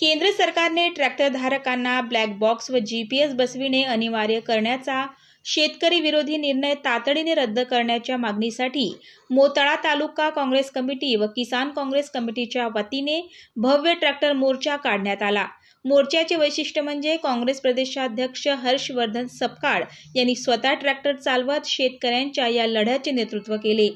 केंद्र सरकारने ट्रॅक्टर धारकांना ब्लॅक बॉक्स व जीपीएस बसविणे अनिवार्य करण्याचा शेतकरी विरोधी निर्णय तातडीने रद्द करण्याच्या मागणीसाठी मोताळा तालुका काँग्रेस कमिटी व किसान काँग्रेस कमिटीच्या वतीने भव्य ट्रॅक्टर मोर्चा काढण्यात आला. मोर्चाचे वैशिष्ट्य म्हणजे काँग्रेस प्रदेशाध्यक्ष हर्षवर्धन सपकाळ यांनी स्वतः ट्रॅक्टर चालवत शेतकऱ्यांच्या या लढ्याचे नेतृत्व केले.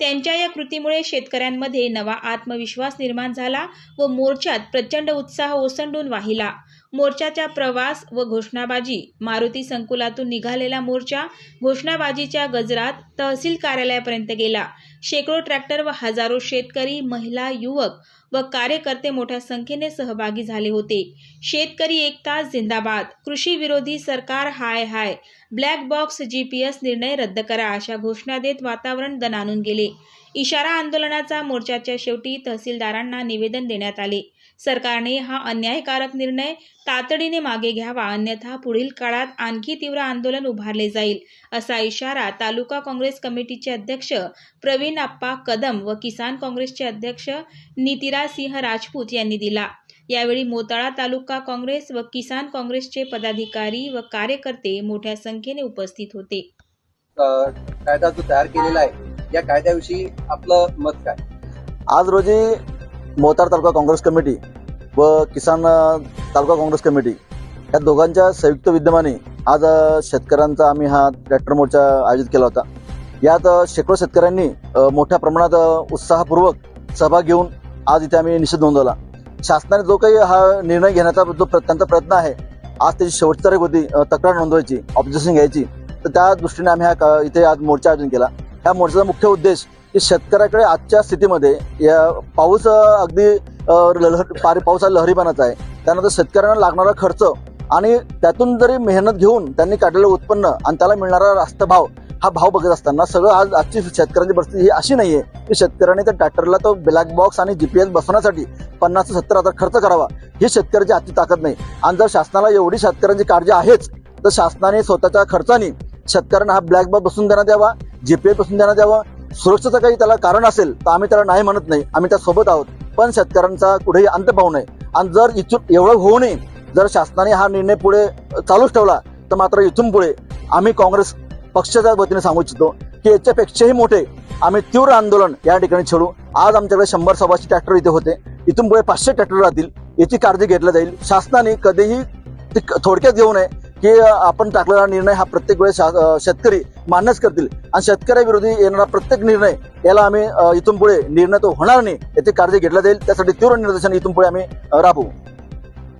त्यांच्या या कृतीमुळे शेतकऱ्यांमध्ये नवा आत्मविश्वास निर्माण झाला व मोर्चात प्रचंड उत्साह ओसंडून वाहिला. मोर्चाचा प्रवास व घोषणाबाजी. मारुती संकुलातून निघालेला मोर्चा घोषणाबाजीच्या गजरात तहसील कार्यालयापर्यंत गेला. शेकडो ट्रॅक्टर व हजारो शेतकरी महिला युवक व कार्यकर्ते मोठ्या संख्येने सहभागी झाले होते. शेतकरी एक तास जिंदाबाद. कृषी विरोधी सरकार हाय हाय. ब्लॅक बॉक्स जीपीएस निर्णय रद्द करा अशा घोषणा देत वातावरण दणानून गेले. इशारा आंदोलनाचा मोर्चाच्या शेवटी तहसीलदारांना निवेदन देण्यात आले. सरकारने हा अन्यायकारक निर्णय तातडीने मागे घ्यावा अन्यथा पुढील काळात आणखी तीव्र आंदोलन उभारले जाईल असा इशारा तालुका काँग्रेस कमिटीचे अध्यक्ष प्रवीण आप्पा कदम व किसान काँग्रेसचे अध्यक्ष नितिराज सिंह राजपूत यांनी दिला. यावेळी मोताळा तालुका काँग्रेस व किसान काँग्रेसचे पदाधिकारी व कार्यकर्ते मोठ्या संख्येने उपस्थित होते. कायदा जो तयार केलेला आहे या कायद्याविषयी आपलं मत काय? आज रोजी मोतार तालुका काँग्रेस कमिटी व किसान तालुका काँग्रेस कमिटी या दोघांच्या संयुक्त विद्यमाने आज शेतकऱ्यांचा आम्ही हा ट्रॅक्टर मोर्चा आयोजित केला होता. यात शेकडो शेतकऱ्यांनी मोठ्या प्रमाणात उत्साहपूर्वक सहभाग घेऊन आज इथे आम्ही निषेध नोंदवला. शासनाने जो काही हा निर्णय घेण्याचा जो त्यांचा प्रयत्न आहे आज त्याची शेवटची तारीख होती तक्रार नोंदवायची ऑब्जेक्शन घ्यायची तर त्या दृष्टीने आम्ही हा इथे आज मोर्चा आयोजन केला. ह्या मोर्चाचा मुख्य उद्देश की शेतकऱ्याकडे आजच्या स्थितीमध्ये या पाऊस अगदी अ, लहर पावसा लहरीपणाचा आहे. त्यानंतर शेतकऱ्यांना लागणारा खर्च आणि त्यातून जरी मेहनत घेऊन त्यांनी काढलेलं उत्पन्न आणि त्याला मिळणारा रास्त भाव हा भाव बघत असताना सगळं आज आजची शेतकऱ्यांची परिस्थिती ही अशी नाहीये की शेतकऱ्याने त्या ट्रॅक्टरला तो ब्लॅक बॉक्स आणि जीपीएस बसवण्यासाठी पन्नास ते सत्तर हजार खर्च करावा. ही शेतकऱ्याची आजची ताकद नाही. आणि जर शासनाला एवढी शेतकऱ्यांची काळजी आहेच तर शासनाने स्वतःच्या खर्चाने शेतकऱ्यांना हा ब्लॅक बॉक्स बसून देण्यात यावा जीपीएस बसून देण्यात यावा. सुरक्षेचं काही त्याला कारण असेल तर आम्ही त्याला नाही म्हणत नाही. आम्ही त्या सोबत आहोत. पण शेतकऱ्यांचा कुठेही अंत पाहू नये. आणि जर इथून एवढं होऊ नये जर शासनाने हा निर्णय पुढे चालूच ठेवला तर मात्र इथून पुढे आम्ही काँग्रेस पक्षाच्या वतीने सांगू इच्छितो की याच्यापेक्षाही मोठे आम्ही तीव्र आंदोलन या ठिकाणी छेडू. आज आमच्याकडे शंभर सव्वाशे ट्रॅक्टर इथे होते. इथून पुढे पाचशे ट्रॅक्टर राहतील. याची काळजी घेतली जाईल. शासनाने कधीही ते थोडक्यात घेऊ नये की आपण टाकलेला निर्णय हा प्रत्येक वेळेस शा- शेतकरी मान्यच करतील. आणि शेतकऱ्याविरोधी येणारा प्रत्येक निर्णय याला आम्ही इथून पुढे निर्णय तो होणार नाही याची काळजी घेतला जाईल. त्यासाठी तीव्र निर्देशन इथून पुढे आम्ही राबवू.